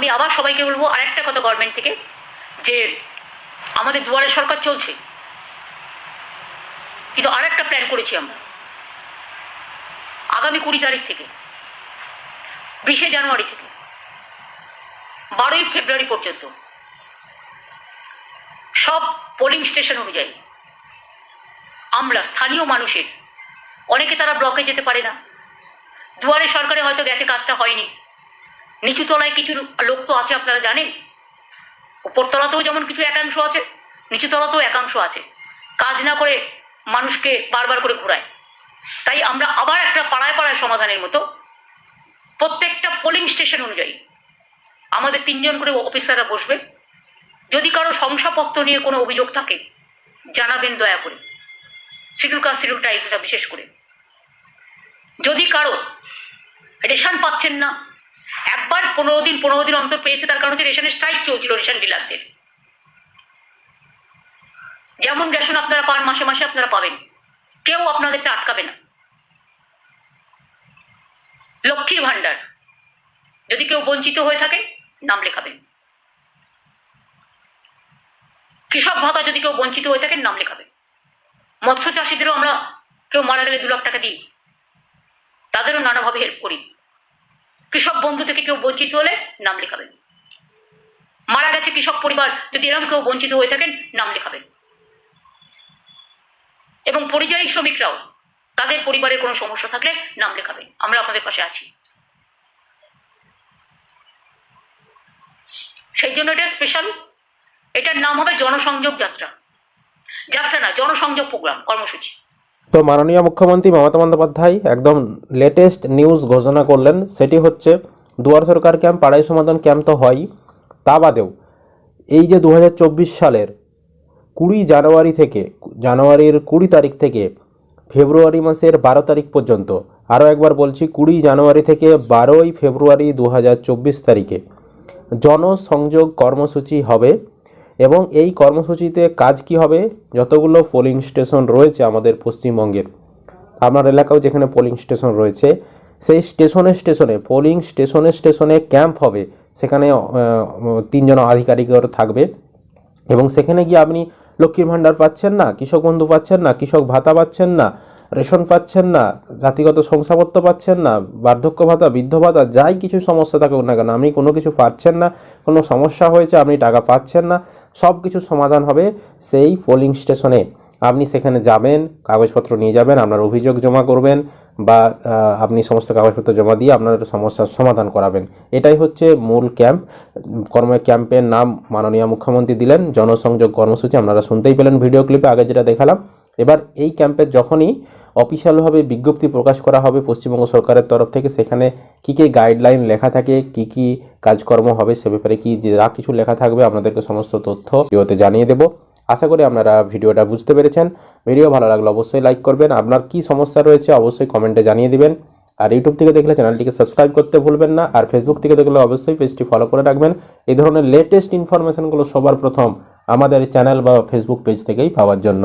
আমি আবার সবাইকে বলব, আরেকটা কথা গভর্নমেন্ট থেকে, যে আমাদের দুয়ারে সরকার চলছে। কিন্তু আরেকটা প্ল্যান করেছি আমরা। আগামী কুড়ি তারিখ থেকে, বিশে জানুয়ারি থেকে, বারোই ফেব্রুয়ারি পর্যন্ত, সব পোলিং স্টেশন অনুযায়ী, আমরা স্থানীয় মানুষের, অনেকে তারা ব্লকে যেতে পারে না। দুয়ারে সরকারে হয়তো গেছে, কাজটা হয়নি। নিচু তলায় কিছু লোক তো আছে, আপনারা জানেন? উপরতলাতেও যেমন কিছু একাংশ আছে নিচু তলাতেও একাংশ আছে। কাজ না করে মানুষকে বারবার করে ঘোরায়। তাই আমরা আবার একটা পাড়ায় পাড়ায় সমাধানের মতো প্রত্যেকটা পোলিং স্টেশন অনুযায়ী আমাদের তিনজন করে অফিসাররা বসবে। যদি কারও শংসাপত্র নিয়ে কোনো অভিযোগ থাকে, জানাবেন দয়া করে। শিডিউল কাস্ট শিডিউল টাইপটা বিশেষ করে। যদি কারও রেশন পাচ্ছেন না একবার পনেরো দিন পনেরো দিন অন্তর পেয়েছে, তার কারণ হচ্ছে রেশনের স্ট্রাইক চলছিল রেশন ডিলারদের যেমন রেশন আপনারা পান, মাসে মাসে আপনারা পাবেন। কেউ আপনাদেরটা আটকাবে না। লক্ষ্মীর ভাণ্ডার। যদি কেউ বঞ্চিত হয়ে থাকে, নাম লেখাবেন। কৃষক ভাতা যদি কেউ বঞ্চিত হয়ে থাকেন নাম লেখাবেন। মৎস্য চাষিদেরও আমরা কেউ মারা গেলে দু লাখ টাকা দিই। তাদেরও নানাভাবে হেল্প করি। কৃষক বন্ধু থেকে কেউ বঞ্চিত হলে নাম লেখাবেন। মারা গেছে কৃষক পরিবার, যদি এরকম কেউ বঞ্চিত হয়ে থাকেন, নাম লেখাবেন। এবং পরিযায়ী শ্রমিকরাও, তাদের পরিবারের কোনো সমস্যা থাকলে নাম লেখাবেন। আমরা আপনাদের পাশে আছি। সেই জন্য এটা স্পেশাল এটার নাম হবে জনসংযোগ যাত্রা। যাত্রা না, জনসংযোগ প্রোগ্রাম কর্মসূচি। তো মাননীয় মুখ্যমন্ত্রী মমতা বন্দ্যোপাধ্যায় একদম লেটেস্ট নিউজ ঘোষণা করলেন, সেটি হচ্ছে দুয়ার সরকার ক্যাম্প পাড়াই সমাধান ক্যাম্প তো হয়ই তা বাদেও এই যে দু হাজার চব্বিশ সালের কুড়ি জানুয়ারি থেকে, জানুয়ারির কুড়ি তারিখ থেকে, ফেব্রুয়ারি মাসের বারো তারিখ পর্যন্ত, আরও একবার বলছি কুড়ি জানুয়ারি থেকে বারোই ফেব্রুয়ারি দু হাজার চব্বিশ তারিখে জনসংযোগ কর্মসূচি হবে। এবং এই কর্মসূচিতে কাজ কি হবে? যতগুলো পোলিং স্টেশন রয়েছে আমাদের পশ্চিমবঙ্গের। আপনার এলাকাও যেখানে পোলিং স্টেশন রয়েছে, সেই স্টেশনে স্টেশনে পোলিং স্টেশনে স্টেশনে ক্যাম্প হবে। সেখানে তিনজন আধিকারিকর থাকবে। এবং সেখানে গিয়ে আপনি লক্ষ্মীর ভাণ্ডার পাচ্ছেন না, কৃষক বন্ধু পাচ্ছেন না, কৃষক ভাতা পাচ্ছেন না রেশন পাচ্ছেন না, জাতিগত শংসাপত্র পাচ্ছেন না, বার্ধক্য ভাতা, বৃদ্ধ ভাতা, যাই কিছু সমস্যা থাকুক না কেন, আপনি কোনো কিছু পাচ্ছেন না, কোনো সমস্যা হয়েছে, আপনি টাকা পাচ্ছেন না, সব কিছু সমাধান হবে সেই পোলিং স্টেশনে আপনি সেখানে যাবেন, কাগজপত্র নিয়ে যাবেন, আপনার অভিযোগ জমা করবেন বা আপনি সমস্ত কাগজপত্র জমা দিয়ে আপনার সমস্যার সমাধান করাবেন। এটাই হচ্ছে মূল ক্যাম্প। কর্ম ক্যাম্পের নাম মাননীয় মুখ্যমন্ত্রী দিলেন। জনসংযোগ কর্মসূচি আপনারা শুনতেই পেলেন ভিডিও ক্লিপে, আগে যেটা দেখালাম। এবার এই ক্যাম্পের যখনই অফিসিয়ালভাবে বিজ্ঞপ্তি প্রকাশ করা হবে পশ্চিমবঙ্গ সরকারের তরফ থেকে, সেখানে কী কী গাইডলাইন লেখা থাকে, কি কি কাজকর্ম হবে, সে ব্যাপারে কি যা কিছু লেখা থাকবে, আপনাদেরকে সমস্ত তথ্য জানিয়ে দেবো। আশা করি আপনারা ভিডিওটা বুঝতে পেরেছেন। ভিডিও ভালো লাগলে অবশ্যই লাইক করবেন। আপনার কি সমস্যা রয়েছে অবশ্যই কমেন্টে জানিয়ে দিবেন। আর ইউটিউব থেকে দেখলে চ্যানেলটিকে সাবস্ক্রাইব করতে ভুলবেন না। আর ফেসবুক থেকে দেখলে অবশ্যই পেজটি ফলো করে রাখবেন। এই ধরনের লেটেস্ট ইনফরমেশনগুলো সবার প্রথম আমাদের চ্যানেল বা ফেসবুক পেজ থেকেই পাওয়ার জন্য।